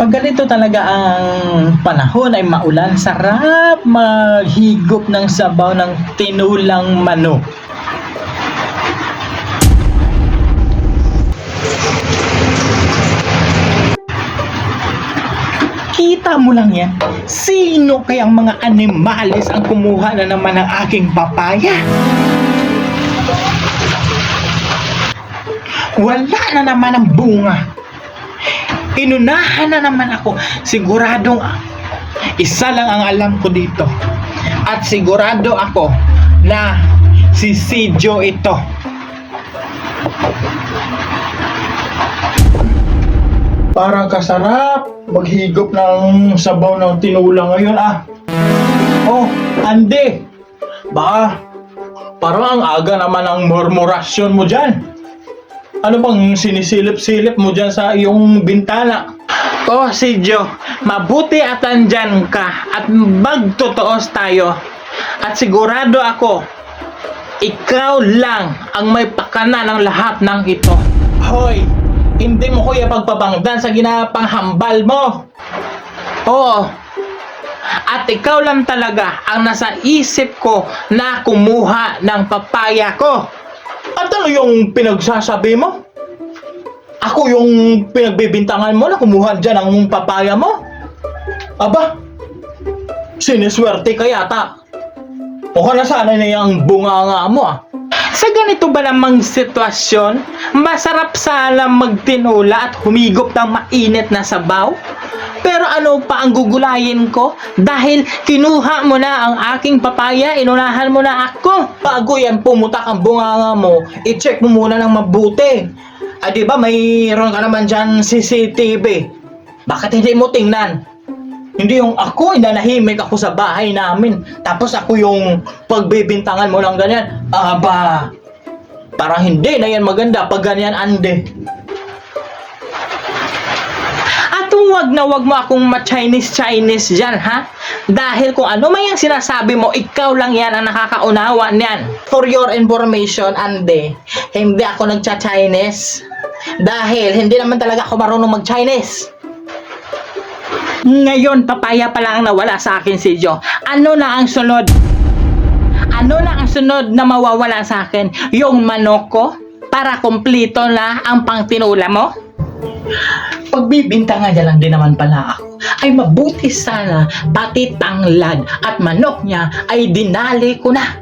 Pag ganito talaga ang panahon ay maulan, sarap maghigop ng sabaw ng tinulang manok. Kita mo lang yan. Sino kayang mga animalis ang kumuha na naman ng aking papaya? Wala na naman ang bunga. Inunahan na naman ako. Siguradong isa lang ang alam ko dito. At sigurado ako na si Sijo ito. Parang kasarap maghigop ng sabaw ng tinula ngayon ah. Oh, Ande. Baka parang ang aga naman ang murmurasyon mo dyan. Ano bang sinisilip-silip mo dyan sa iyong bintana? Oh, si Joe, mabuti at andyan ka at magtotoos tayo. At sigurado ako, ikaw lang ang may pakana ng lahat ng ito. Hoy, hindi mo kuya pagpabangdan sa ginapanghambal mo. Oo, at ikaw lang talaga ang nasa isip ko na kumuha ng papaya ko. At ano yung pinagsasabi mo? Ako yung pinagbibintangan mo na kumuha dyan ng papaya mo? Aba, siniswerte ka yata. Mukha na sana na yung bunga mo ah. Sa ganito ba namang sitwasyon, masarap sana magtinula at humigop ng mainit na sabaw? Pero ano pa ang gugulayin ko? Dahil kinuha mo na ang aking papaya, inunahan mo na ako. Bago yan pumutak ang bunganga mo, i-check mo muna ng mabuti. Ah, di ba mayroon ka naman dyan CCTV? Bakit hindi mo tingnan? Hindi yung ako, inanahimik ako sa bahay namin. Tapos ako yung pagbibintangan mo ng ganyan. Aba, parang hindi na yan maganda pag ganyan ande. At huwag na huwag mo akong ma-Chinese-Chinese dyan, ha? Dahil kung ano man yung sinasabi mo, ikaw lang yan ang nakakaunawa niyan. For your information, Ande, hindi ako nagcha-Chinese. Dahil hindi naman talaga ako marunong mag-Chinese. Ngayon, papaya pa lang ang nawala sa akin si Joe. Ano na ang sunod? Ano na ang sunod na mawawala sa akin? Yung manok ko? Para kumplito na ang pangtinula mo? Pagbibintangan niya lang din naman pala ako, ay mabuti sana pati tanglad at manok niya ay dinali ko na.